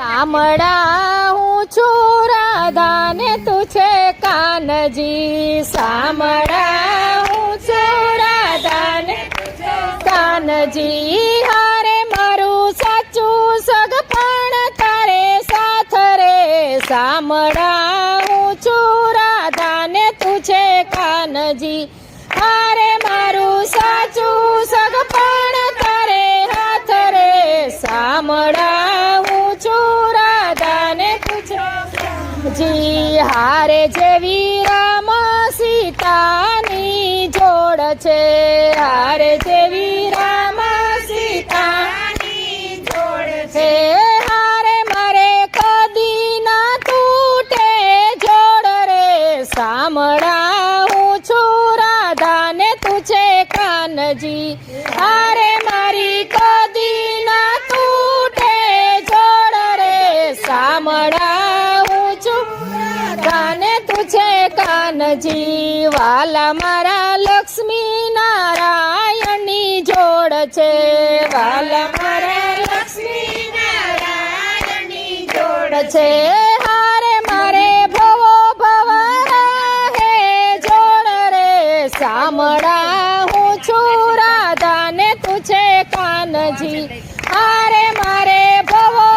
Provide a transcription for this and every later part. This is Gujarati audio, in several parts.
સામડા હું છું ને તું છે કાનજી. સામડા હું છું ને કાનજી. હારે મારું સાચું સગપણ તારે સાથ રે. સામડા હું છું જી હારે જેવી રામ સીતાની જોડ છે. હારે જેવી રામ સીતાની જોડ છે. હારે મારે કદી ના તૂટે જોડ રે. સામળા હું છું રાધાને તું છે કાનજી. હારે કાનજી વાલા મારા લક્ષ્મી નારાયણની જોડ છે. વાલા મારા લક્ષ્મી નારાયણની જોડ છે. હારે મારે ભવો ભવ હે જોડ રે. સામળા હું છું રાધા ને તું છે કાનજી. હારે મારે ભવો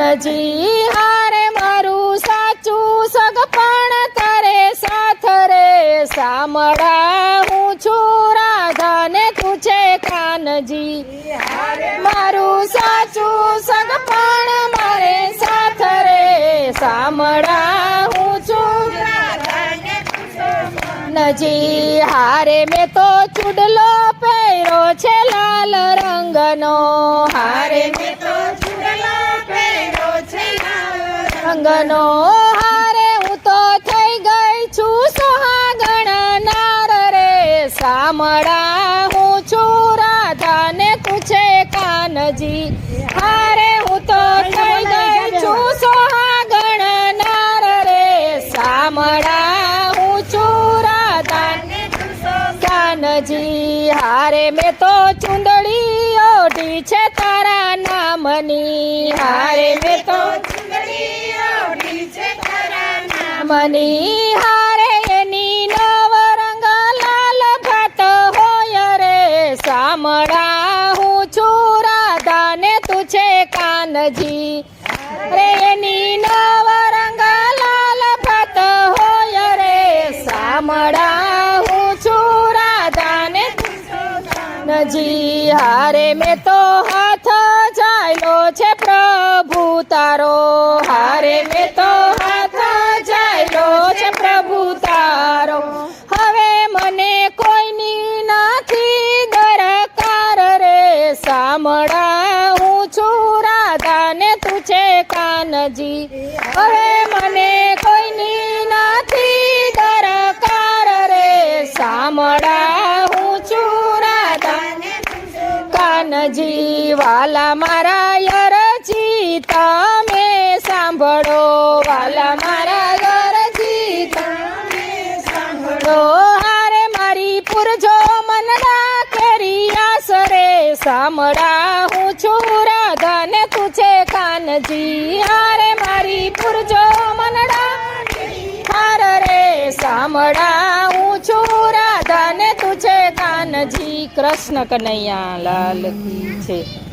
નજી હારે મારું સાચું સગપણ તારે સાથ રે. સામળા હું છું રાધા ને તું છે કાનજી. મારું સાચું સગપણ મારે સાથ રે. સામળા હું છું નજી હારે મેં તો ચૂડલો પહેરો છે લાલ રંગનો. હારે મેં તો રંગનો હારે હું તો થઈ ગઈ છું સુહાગણ નાર રે. સામળા હું છું રાધા ને તું છે કાનજી, હારે હું તો થઈ ગઈ છું સુહાગણ નાર રે. સામળા હું છું રાધા ને કાનજી, હારે મેં તો ચુંદડી ઓઢી છે તારા નામની. હારે મેં તો મની હારે એની નવરંગ લાલ ભાત હોય રે સામળા હું છું રાધા ને તું છે કાનજી રે એની નવરંગ લાલ ભાત હોય રે સામળા હું છું તું છે કાનજી હારે મેં તો હાથ કાનજી હવે મને કોઈની નથી દરકાર રે સામળા હું છું રાધા. કાનજી વાલા મારા યરજી, તમે સાંભળો વાલા મારા યરજી સાંભળો. હારે મારી પુરજો મનડા કરી આસરે સામળા હું છું રાધા. ને તું છે કાનજી હારે પુરજો મનડા. હાર રે સામડા, હું છું રાધા ને તું છે કાનજી. કૃષ્ણ કનૈયા લાલ છે.